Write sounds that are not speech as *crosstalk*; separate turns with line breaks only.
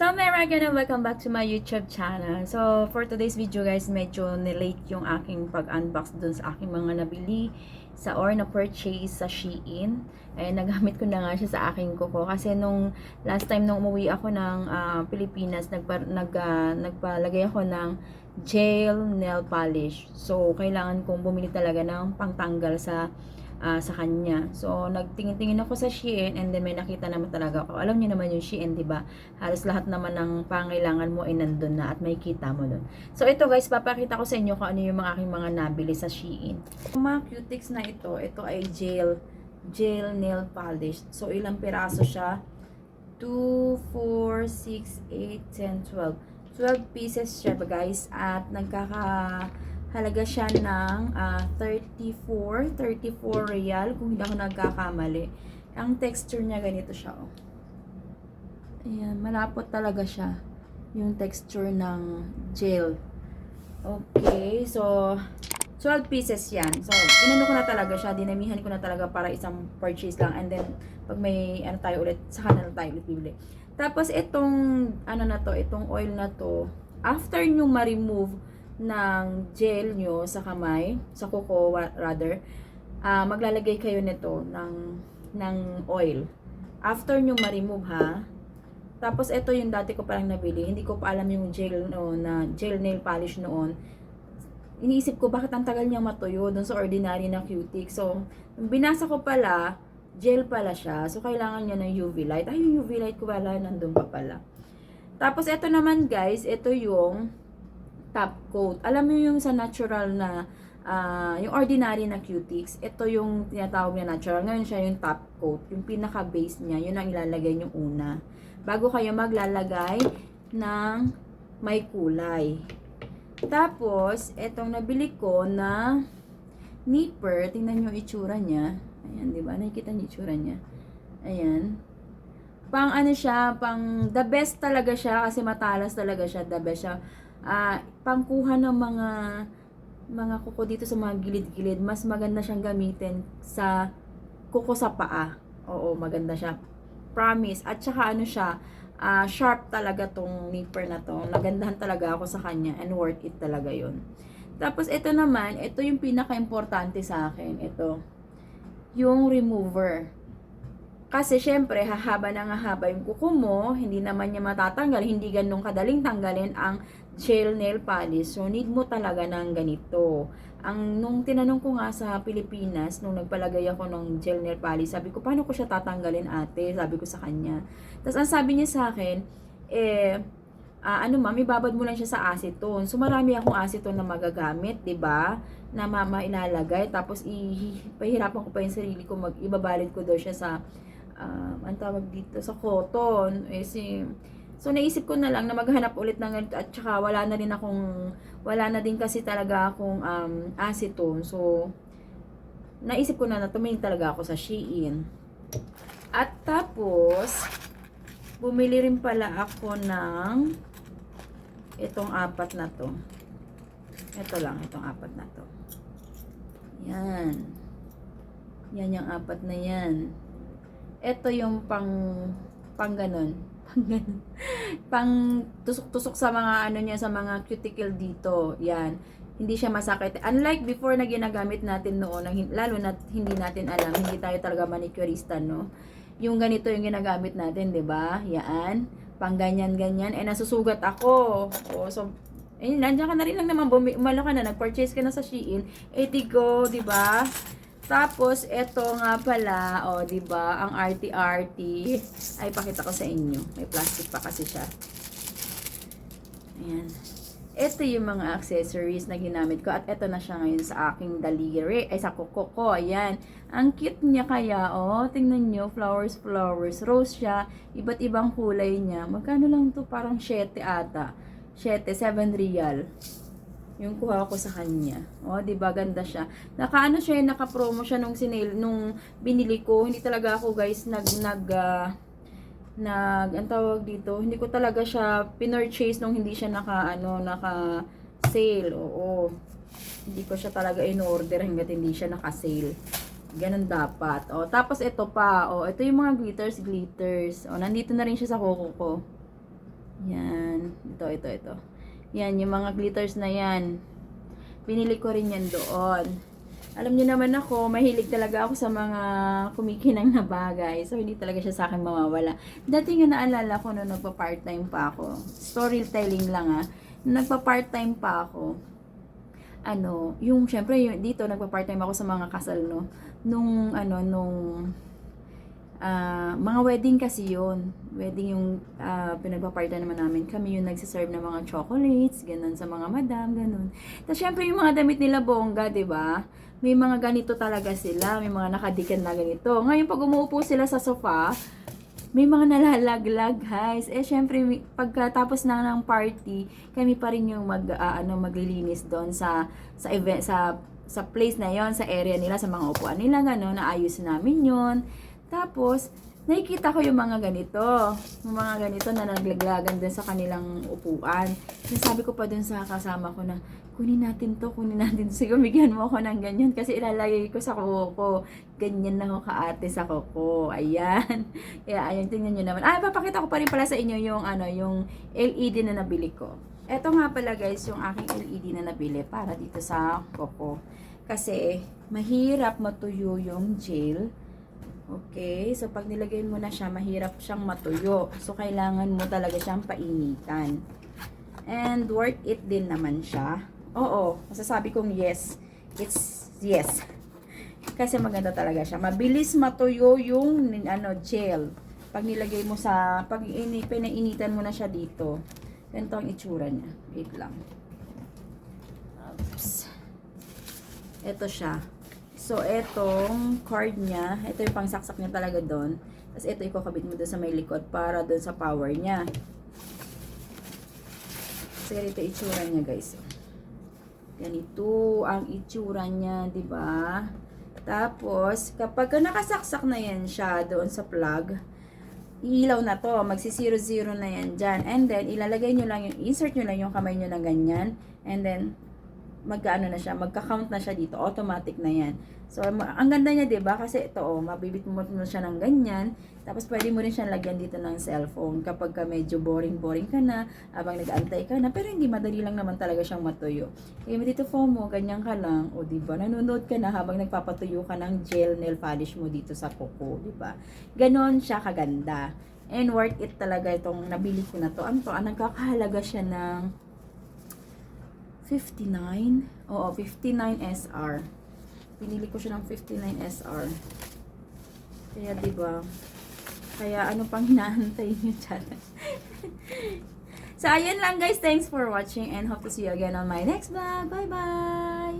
So, Mary again and welcome back to my YouTube channel. So, for today's video guys, medyo nilate yung aking pag-unbox dun sa aking mga nabili sa or na purchase sa Shein. Eh, nagamit ko na nga siya sa aking kuko. Kasi nung last time nung umuwi ako ng ah, Pilipinas, nagpa, nag, ah, nagpalagay ako ng gel nail polish. So, kailangan kong bumili talaga ng pangtanggal sa ah, sa kanya. So, nagtingin-tingin ako sa Shein and then may nakita naman talaga ako. Alam niyo naman yung Shein, di ba? Halos lahat naman ng pangailangan mo ay nandun na at may kita mo dun. So, ito guys, papakita ko sa inyo kung ano yung mga aking mga nabili sa Shein. Yung mga cutics na ito, ito ay gel, gel nail polish. So, ilang piraso siya? 2, 4, 6, 8, 10, 12. 12 pieces siya guys at nagkaka halaga siya ng ah, 34, 34 real kung hindi ako nagkakamali. Ang texture niya ganito siya oh. Ayan, malapot talaga siya yung texture ng gel. Okay, so 12 pieces yan. So, inano ko na talaga siya, dinamihan ko na talaga para isang purchase lang and then pag may ano tayo ulit, saka na tayo ulit bibili. Tapos itong ano na to, itong oil na to, after nyo ma-remove ng gel nyo sa kamay, sa kuko rather, ah maglalagay kayo nito ng ng oil. After nyo ma-remove ha, tapos ito yung dati ko parang nabili, hindi ko pa alam yung gel no, na gel nail polish noon. Iniisip ko bakit ang tagal niya matuyo doon sa ordinary na cutic. So, binasa ko pala, gel pala siya. So, kailangan niya ng UV light. Ay, yung UV light ko wala, nandun pa pala. Tapos, ito naman guys, ito yung top coat. Alam mo yung sa natural na, ah, yung ordinary na cutics, ito yung tinatawag na natural. Ngayon siya yung top coat. Yung pinaka-base niya, yun ang ilalagay yung una. Bago kayo maglalagay ng may kulay. Tapos, etong nabili ko na nipper, tingnan nyo itsura niya. Ayan, di ba? Nakikita niyo itsura niya. Ayan. Pang ano siya, pang the best talaga siya kasi matalas talaga siya, the best siya. Ah, pangkuha ng mga mga kuko dito sa mga gilid-gilid, mas maganda siyang gamitin sa kuko sa paa. Oo, maganda siya. Promise. At saka ano siya, ah, sharp talaga tong nipper na to. Nagandahan talaga ako sa kanya and worth it talaga yun. Tapos ito naman, ito yung pinaka-importante sa akin. Ito, yung remover. Kasi syempre, hahaba na nga haba yung kuko mo, hindi naman niya matatanggal, hindi ganun kadaling tanggalin ang gel nail polish. So, need mo talaga ng ganito. Ang, nung tinanong ko nga sa Pilipinas, nung nagpalagay ako ng gel nail polish, sabi ko, paano ko siya tatanggalin ate? Sabi ko sa kanya. Tapos, ang sabi niya sa akin, eh, ah, ano ma'am, ibabad mo lang siya sa acetone. So, marami akong acetone na magagamit, 'di ba Na mama ilalagay. Tapos, i- pahirapan ko pa yung sarili ko, mag, ibabalid ko daw siya sa, um, ang tawag dito, sa cotton. Eh, si, so, naisip ko na lang na maghanap ulit ng ganito at saka wala na rin akong, wala na din kasi talaga akong um, acetone. So, naisip ko na na tumingin talaga ako sa Shein. At tapos, bumili rin pala ako ng itong apat na to. Ito lang, itong apat na to. Yan. Yan yung apat na yan. Ito yung pang pang ganun. *laughs* Pang ganun. pang tusok-tusok sa mga ano niya sa mga cuticle dito. Yan. Hindi siya masakit. Unlike before na ginagamit natin noon, lalo na hindi natin alam, hindi tayo talaga manicurista, no? Yung ganito yung ginagamit natin, 'di ba? Yan. Pang ganyan-ganyan. Eh, nasusugat ako. O, so, eh, nandiyan ka na rin lang naman, bumi- umalo ka na, nag-purchase ka na sa Shein. Eh, tigo, di ba? Tapos, eto nga pala, o, di ba, ang RT-RT. Ay, pakita ko sa inyo. May plastic pa kasi siya. Ayan. Ito yung mga accessories na ginamit ko. At ito na siya ngayon sa aking daliri. Ay, sa kuko ko. Ayan. Ang cute niya kaya, oh. Tingnan nyo. Flowers, flowers. Rose siya. Iba't ibang kulay niya. Magkano lang to? Parang 7 ata. 7, 7 real. Yung kuha ko sa kanya. Oh, 'di ba ganda siya. Nakaano siya, naka-promo siya nung sinil nung binili ko. Hindi talaga ako, guys, nag nag ah, nag ang tawag dito, hindi ko talaga siya pinurchase nung hindi siya naka ano, naka sale. Oo. Hindi ko siya talaga in-order hangga't hindi siya naka-sale. Ganun dapat. O, tapos ito pa. O, ito yung mga glitters, glitters. O, nandito na rin siya sa kuko ko. Ito, ito, ito. Yan, yung mga glitters na yan. Binili ko rin yan doon. Alam niyo naman ako, mahilig talaga ako sa mga kumikinang na bagay. So, hindi talaga siya sa akin mawawala. Dati nga naalala ko nung nagpa-part-time pa ako. Storytelling lang ah. Nagpa-part-time pa ako, ano, yung syempre yung dito nagpa-part-time ako sa mga kasal no. Nung ano nung ah, mga wedding kasi yun. Wedding yung uh, pinagpa-part-time naman namin. Kami yung nagsiserve ng mga chocolates, ganun sa mga madam, ganun. Tapos syempre yung mga damit nila bongga, ba? May mga ganito talaga sila, may mga nakadikan na ganito. Ngayon pag umuupo sila sa sofa, may mga nalalaglag, guys. Eh, syempre, pagkatapos na ng party, kami pa rin yung mag, ah, ano, maglilinis doon sa, sa event, sa, sa place na yon sa area nila, sa mga upuan nila, gano'n, naayos namin yon Tapos, nakikita ko yung mga ganito, yung mga ganito na naglaglagan din sa kanilang upuan. Sabi ko pa dun sa kasama ko na, kunin natin to, kunin natin to. *laughs* Sige, bigyan mo ako ng ganyan kasi ilalagay ko sa kuko ko. Ganyan na ako kaate sa kuko. Ayan. *laughs* Kaya ayan, tingnan nyo naman. Ah, papakita ko pa rin pala sa inyo yung, ano, yung LED na nabili ko. Ito nga pala guys, yung aking LED na nabili para dito sa kuko. Kasi, mahirap matuyo yung gel. Okay, so pag nilagay mo na siya, mahirap siyang matuyo. So, kailangan mo talaga siyang painitan. And worth it din naman siya. Oo, masasabi kong yes. It's yes. Kasi maganda talaga siya. Mabilis matuyo yung ano, gel. Pag nilagay mo sa, pag ini, pinainitan mo na siya dito. Ganito ang itsura niya. Wait lang. Oops. Ito siya. So, etong cord niya, ito yung pangsaksak niya talaga doon. Tapos ito ikakabit mo doon sa may likod para doon sa power niya. So, ganito itsura niya, guys. Ganito ang itsura niya, 'di ba? Tapos, kapag ka nakasaksak na yan siya doon sa plug, ilaw na to, magsi 00 na yan dyan. And then, ilalagay nyo lang yung, insert nyo lang yung kamay nyo na ganyan. And then, magkaano na siya, magka-count na siya dito, automatic na yan. So, ang ganda niya, 'di ba? Kasi ito, oh, mabibit mo mo siya ng ganyan. Tapos, pwede mo rin siyang lagyan dito ng cellphone kapag ka medyo boring-boring ka na, habang nag-aantay ka na. Pero hindi, madali lang naman talaga siyang matuyo. Kaya mo dito phone mo, ganyan ka lang. O, 'di ba? Nanonood ka na habang nagpapatuyo ka ng gel nail polish mo dito sa kuko, 'di ba? Ganon siya kaganda. And worth it talaga itong nabili ko na to. Ano to? Ah, nagkakahalaga siya ng 59? Oo, 59 SR. Pinili ko siya ng 59 SR. Kaya 'di ba? Kaya ano pang hinaantay *laughs* niyo dyan? so, ayan lang guys. Thanks for watching and hope to see you again on my next vlog. Bye-bye!